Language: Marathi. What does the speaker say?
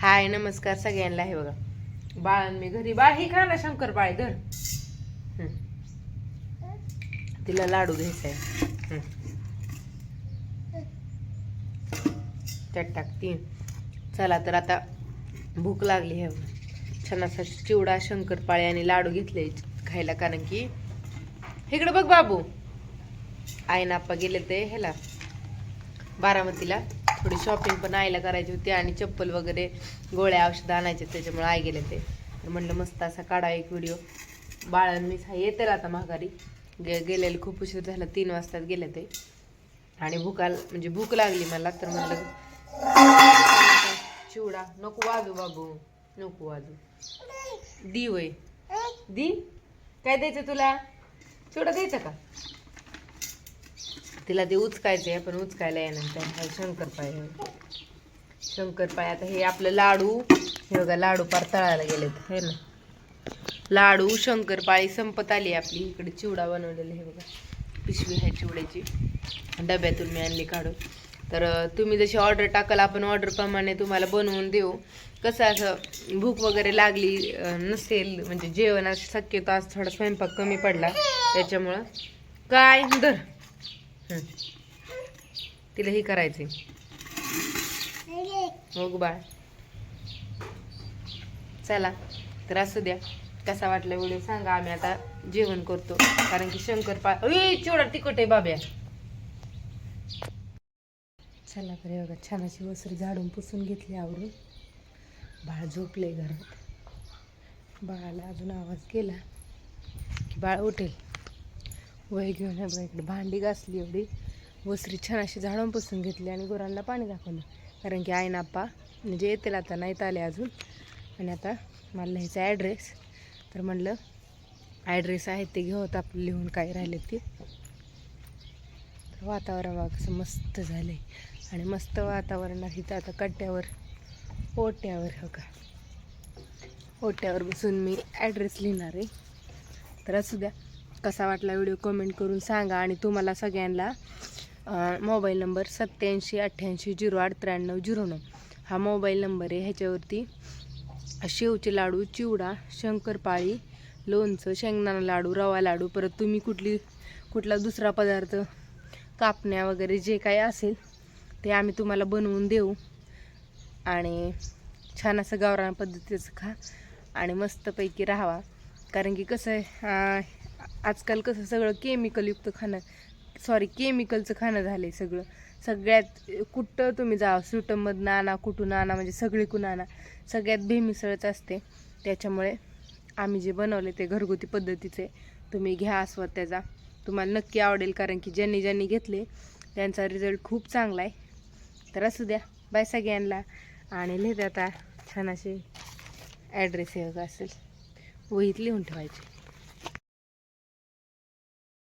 हाय नमस्कार सगळ्यांना आहे बघा. बाळां मी घरी. बाळ ही खा ना शंकर बाळ धर. तिला लाडू घ्यायचा आहे. टाक त्यात टाकते चला तर आता भूक लागली आहे छान असा चिवडा शंकरपाळे आणि लाडू घेतले खायला कारण की इकडे बघ बाबू. आई नाप्पा गेले ते ह्याला बारामतीला. थोडी शॉपिंग पण आईला करायची होती आणि चप्पल वगैरे गोळ्या औषधं आणायचे त्याच्यामुळे आई गेले ते. तर म्हणलं मस्त असा काढा एक व्हिडिओ बाळण मी येते आता माघारी. गे गेलेले खूप उशीर झाला तीन वाजताच गेले ते. आणि भूकाल म्हणजे भूक लागली मला तर म्हणलं चिवडा नको वाजू बाबू नको वाजू. दी वय दी? काय द्यायचं तुला? चिवडा द्यायचा का? तिला ते उचकायचं आहे पण उचकायला यानंतर हा शंकरपाय आहे. शंकरपाय आता हे आपलं लाडू. हे बघा लाडू पार तळायला गेलेत. हे ना. लाडू शंकरपाळी संपत आली आपली. इकडे चिवडा बनवलेला हे बघा. पिशवी आहे चिवड्याची. डब्यातून मी आणली काढून. तर तुम्ही जशी ऑर्डर टाकाल आपण ऑर्डरप्रमाणे तुम्हाला बनवून देऊ. कसं असं भूक वगैरे लागली नसेल म्हणजे जेवणाची शक्यतो आज थोडा स्वयंपाक कमी पडला. त्याच्यामुळं काय? दर तिला हे करायचंय मग बाळ. चला तर असू द्या. कसा वाटला व्हिडिओ सांगा. आम्ही आता जेवण करतो. कारण की शंकर पा चिवडा तिकट आहे बाब्या. चला तर बघा छान अशी वसरी झाडून पुसून घेतली आवरून. बाळ झोपले घरात. बाळाला अजून आवाज केला की बाळ उठेल. वय घेऊन इकडे भांडी घासली एवढी. वसरी छान अशी झाडून पुसून घेतली आणि गुरांना पाणी दाखवलं. कारण की आई नाप्पा म्हणजे येतील आता नाहीत आले अजून. आणि आता मला लिहायचा ॲड्रेस तर म्हणलं ॲड्रेस आहे ते घेऊत आपलं लिहून काय राहिले ते. तर वातावरण बघा कसं मस्त झालं आहे आणि मस्त वातावरण आहे तर आता कट्ट्यावर ओट्यावर हो का. ओट्यावर बसून मी ॲड्रेस लिहिणार आहे. तर असू द्या. कसा वाटला व्हिडिओ कमेंट करून सांगा आणि तुम्हाला सगळ्यांना मोबाईल नंबर सत्याऐंशी अठ्ठ्याऐंशी झिरो आठ त्र्याण्णव झिरो नऊ. हा मोबाईल नंबर आहे ह्याच्यावरती शेवचे लाडू चिवडा शंकरपाळी लोणचं शेंगदाणा लाडू रवा लाडू परत तुम्ही कुठली कुठला दुसरा पदार्थ कापण्या वगैरे जे काही असेल ते आम्ही तुम्हाला बनवून देऊ. आणि छान असं गावरान पद्धतीचं खा आणि मस्तपैकी राहावा. कारण की कसं आहे आजकाल कसं सगळं केमिकलयुक्त खाणं सॉरी केमिकलचं खाणं झालं आहे सगळं. सगळ्यात कुठं तुम्ही जा स्वीटमधनं आणा कुठून आणा म्हणजे सगळीकडून आणा सगळ्यात भेमिसळच असते. त्याच्यामुळे आम्ही जे बनवले ते घरगुती पद्धतीचे तुम्ही घ्या आस्वाद त्याचा तुम्हाला नक्की आवडेल कारण की ज्यांनी ज्यांनी घेतले त्यांचा रिझल्ट खूप चांगला आहे. तर असू द्या. बाय सगळ्यांना. आणि लिहित आता छान असे ॲड्रेस हे असेल. वहीत लिहून ठेवायचे.